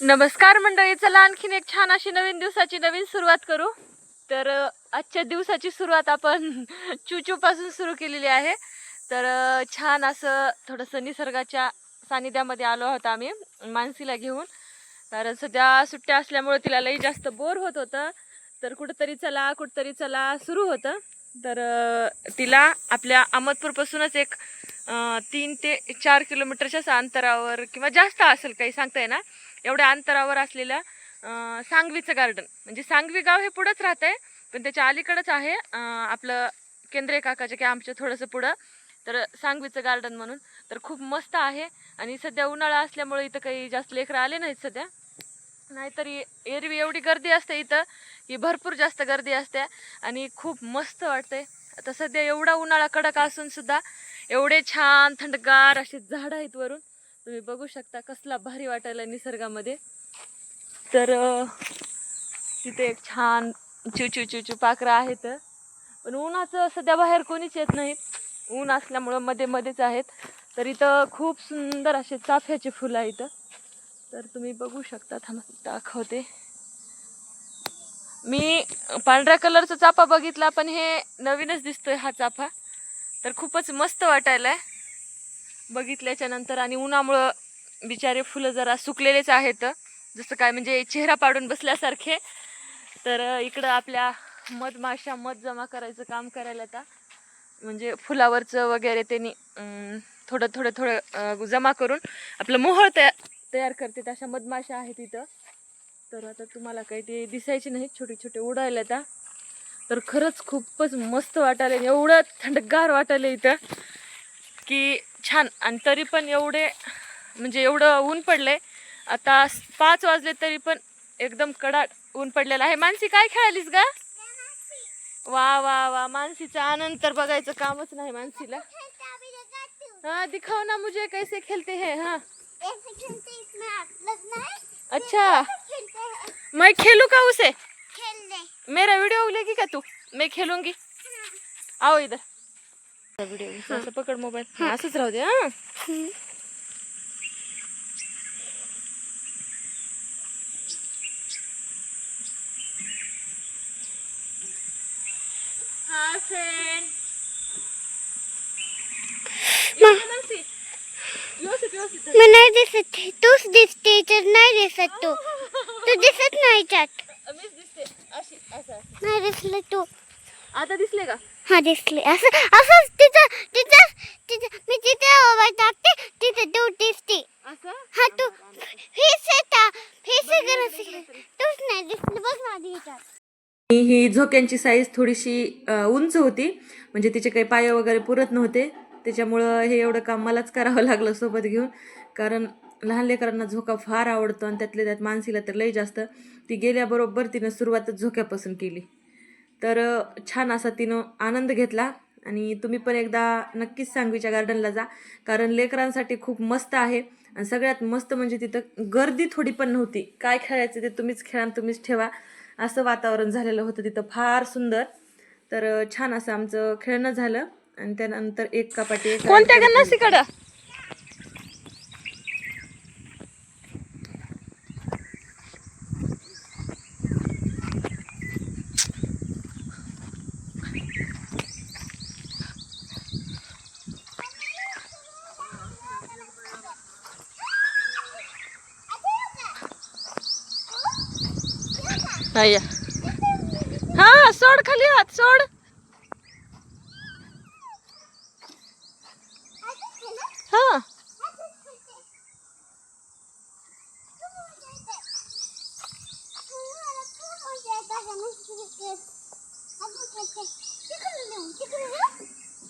नमस्कार मंडळी चला आणखीन एक छान अशी नवीन दिवसाची नवीन सुरुवात करू. तर आजच्या दिवसाची सुरुवात आपण चूचू पासून सुरू केलेली आहे. तर छान असं थोडंसं निसर्गाच्या सानिध्यामध्ये आलो आहोत आम्ही मानसीला घेऊन. कारण सध्या सुट्ट्या असल्यामुळे तिला लई जास्त बोर होत होतं. तर कुठंतरी चला कुठंतरी चला सुरू होतं. तर तिला आपल्या अहमदपूरपासूनच एक तीन ते चार किलोमीटरच्याच अंतरावर किंवा जास्त असेल काही सांगता येणार एवढ्या अंतरावर असलेल्या सांगवीचं गार्डन म्हणजे सांगवी गाव हे पुढंच राहत आहे पण त्याच्या अलीकडंच आहे आपलं केंद्रीय काकाच्या की आमच्या थोडंसं पुढं. तर सांगवीचं गार्डन म्हणून. तर खूप मस्त आहे आणि सध्या उन्हाळा असल्यामुळे इथं काही जास्त लेकरं आले नाहीत सध्या. नाहीतर एरवी एवढी गर्दी असते इथं की भरपूर जास्त गर्दी असते आणि खूप मस्त वाटते आता सध्या एवढा उन्हाळा कडक असून सुद्धा एवढे छान थंडगार असे झाडं आहेत वरून. तुम्ही बघू शकता कसला भारी वाटायला निसर्गामध्ये. तर तिथे एक छान चिवचिव चिवचिव पाखरं आहेत. पण उन्हाचं सध्या बाहेर कोणीच येत नाही. ऊन असल्यामुळं मध्ये मध्येच आहेत. तर इथं खूप सुंदर असे चाफ्याचे फुलं आहेत. इथं तर तुम्ही बघू शकता थांबा दाखवते. मी पांढऱ्या कलरचा चाफा बघितला पण हे नवीनच दिसतोय हा चाफा तर खूपच मस्त वाटायलाय. बघितल्याच्या नंतर आणि उन्हामुळं बिचारे फुलं जरा सुकलेलेच आहेत. जसं काय म्हणजे चेहरा पाडून बसल्यासारखे. तर इकडं आपल्या मधमाशा मध जमा करायचं काम करायला आता. म्हणजे फुलावरचं वगैरे त्यांनी थोडं थोडं थोडं जमा करून आपलं मोहळ तया तयार करते अशा मधमाशा आहेत इथं. तर आता तुम्हाला काही ते दिसायचे नाहीत छोटे छोटे उडायला आता. तर खरंच खूपच मस्त वाटायला एवढं थंडगार वाटायला इथं की छान. आणि तरी पण एवढे म्हणजे एवढं ऊन पडलंय. आता पाच वाजले तरी पण एकदम कडाड ऊन पडलेलं आहे. मानसी काय खेळालीस गा? वा वा वा. मानसीचा आनंद तर बघायचं कामच नाही मानसीला. हाँ दिखाओ ना मुझे कैसे खेलते हैं हाँ. अच्छा। मैं खेलू का उसे? मेरा वीडियो लेगी का तू? मैं खेलूँगी। आओ इधर। व्हिडिओ असं पकड मोबाईल असंच राहू दे हा। हाय फ्रेंड मी नाही दिसत तूच दिसते तर नाही दिसत तू तू दिसत नाही त्यात मीच दिसते। अशी असं. असं. नाही दिसलं तू। आता दिसले का? हा दिसले। असं असं तिथं तिथं तिथं मी तिथे उभा टाकते तिथं तू दिसते. असं? हा तू फेस येता. फेस तूच नाही दिसली. बघ माझी ह्याच्यात ही झोक्यांची साईज थोडीशी उंच होती. म्हणजे तिचे काही पाय वगैरे पुरत नव्हते. त्याच्यामुळं हे एवढं काम मलाच करावं लागलं सोबत घेऊन. कारण लहान लेकरांना झोका फार आवडतो आणि त्यातल्या त्यात मानसीला तर लई जास्त. ती गेल्याबरोबर तिनं सुरुवातच झोक्यापासून केली. तर छान असा तिनं आनंद घेतला. आणि तुम्ही पण एकदा नक्कीच सांगवीच्या गार्डनला जा. कारण लेकरांसाठी खूप मस्त आहे. आणि सगळ्यात मस्त म्हणजे तिथं गर्दी थोडी पण नव्हती. काय खेळायचं ते तुम्हीच खेळा तुम्हीच ठेवा. असं वातावरण झालेलं होतं तिथं. फार सुंदर. तर छान असं आमचं खेळणं झालं. आणि त्यानंतर एक कपाटी एक कोणत्या गन्नासीकडं अय्या हा सोड खाली हात सोड हा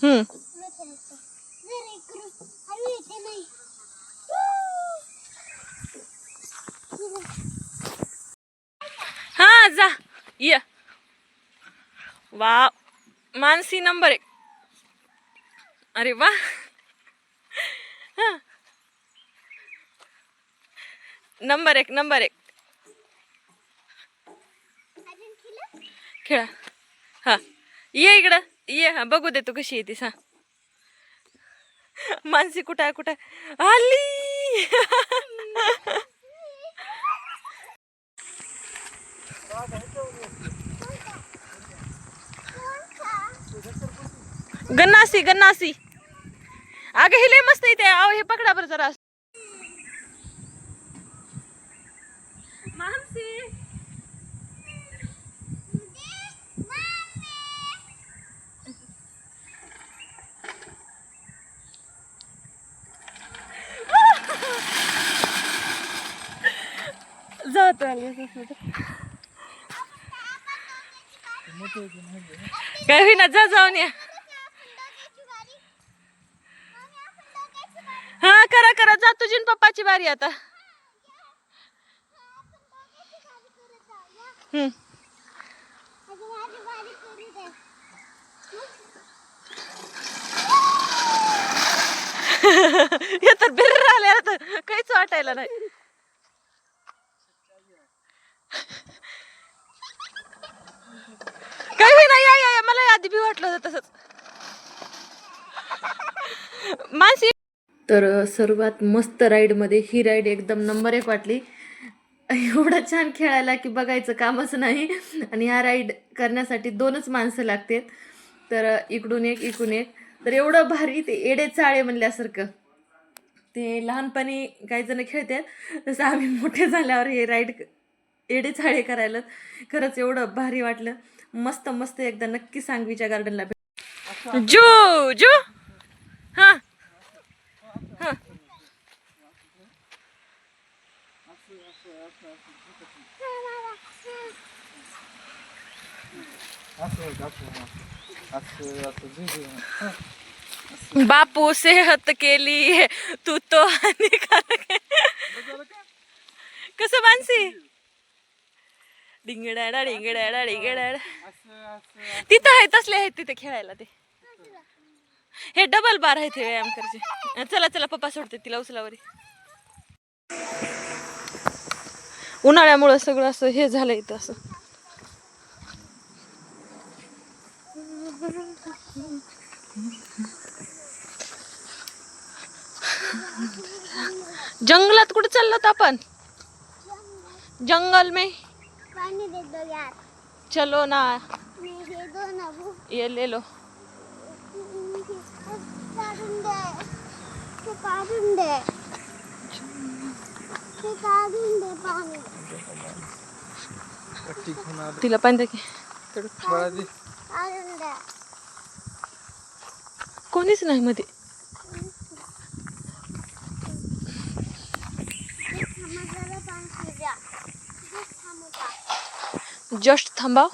हम्म हा जा. ये. वा मानसी नंबर एक. अरे वा. नंबर एक नंबर एक. खेळा. हा. ये इकडं. ये हा बघू दे तू कशी येतीस हा. मानसी कुठं आहे कुठं आली! गन्नासी गन्नासी. अगं हिले मस्त इथे आव हे पकडा बरं जरा. काय होईना जा जाऊन या. हा करा करा जा तुझी पप्पाची बारी आता. हम्म. येतात बिर आले आता. काहीच वाटायला नाही. काही नाही या या या. मला आधी बी वाटलं होतं तसंच. मानसी. तर सर्वात मस्त राईडमध्ये ही राईड एकदम नंबर एक वाटली. एवढं छान खेळायला की बघायचं कामच नाही. आणि ह्या राईड करण्यासाठी दोनच माणसं लागतात. तर इकडून एक इकडून एक. तर एवढं भारी ते एडे चाळे म्हणल्यासारखं. ते लहानपणी काही जण खेळतात. तसं आम्ही मोठे झाल्यावर हे राईड एडे चाळे करायला खरंच एवढं भारी वाटलं. मस्त मस्त एकदा नक्की सांगवीच्या गार्डनला भेट जू जू. बापू सेहत केली. तू तो हानिकारक कसं मानसी? डिंगडाडा डिंगडाडा डिंगडाडा. तिथं आहे तसले आहेत तिथे खेळायला ते. हे डबल बार आहेत हे व्यायाम करायचे चला चला पप्पा सोडते तिला उचलावरी. उन्हाळ्यामुळं सगळं असं हे झालं इथं असं. जंगलात कुठे चाललो आपण? जंगल में. पाणी दे दो यार. चलो ना. हे दो ना भू ये ले लो काढून दे ते काढून दे ते काढून दे पाणी तिला पाणी दे की थोडं. काढून दे कोणीच नाही मध्ये? जस्ट थांबाव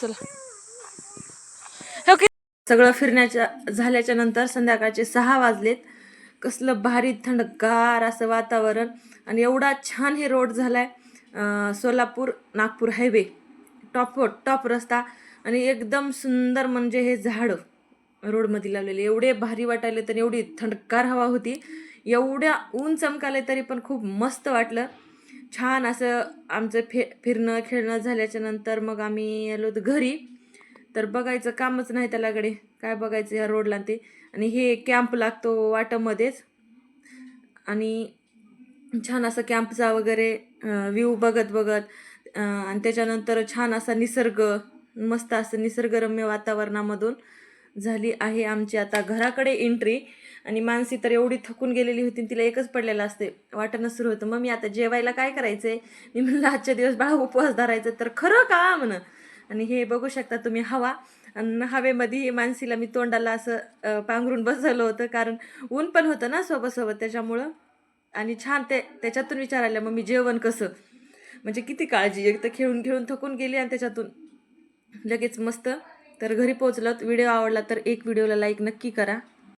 चला. ओके सगळं फिरण्याच्या झाल्याच्यानंतर संध्याकाळचे सहा वाजलेत. कसलं भारी थंडगार असं वातावरण. आणि एवढा छान हे रोड झाला आहे Solapur Nagpur highway top top रस्ता. आणि एकदम सुंदर म्हणजे हे झाडं रोडमध्ये लावलेले. एवढे भारी वाटायले तर एवढी थंडगार हवा होती. एवढ्या ऊन चमकाले तरी पण खूप मस्त वाटलं. छान असं आमचं फे फिरणं खेळणं झाल्याच्यानंतर मग आम्ही आलो होतो घरी. तर बघायचं कामच नाही त्यालाकडे. काय बघायचं ह्या रोडला ते. आणि हे कॅम्प लागतो वाटामध्येच. आणि छान असा कॅम्पचा वगैरे व्ह्यू बघत बघत आणि त्याच्यानंतर छान असा निसर्ग मस्त असं निसर्गरम्य वातावरणामधून झाली आहे आमची आता घराकडे एंट्री आणि मानसी तर एवढी थकून गेलेली होती तिला एकच पडलेलं असते. वाटणं सुरू होतं. मग मी आता जेवायला काय करायचंय? मी म्हणलं आजच्या दिवस बाळा उपवास धरायचं. तर खरं का? म्हण. आणि हे बघू शकता तुम्ही हवा. आणि हवेमध्ये मानसीला मी तोंडाला असं पांघरून बसवलं होतं. कारण ऊन पण होतं ना सोबत सोबत त्याच्यामुळं. आणि छान ते त्याच्यातून विचारायला मग मी जेवण कसं? म्हणजे किती काळजी? एक तर खेळून खेळून थकून गेली आणि त्याच्यातून. लगेच मस्त. तर घरी पोहोचलं व्हिडिओ आवडला तर एक व्हिडिओला लाईक नक्की करा.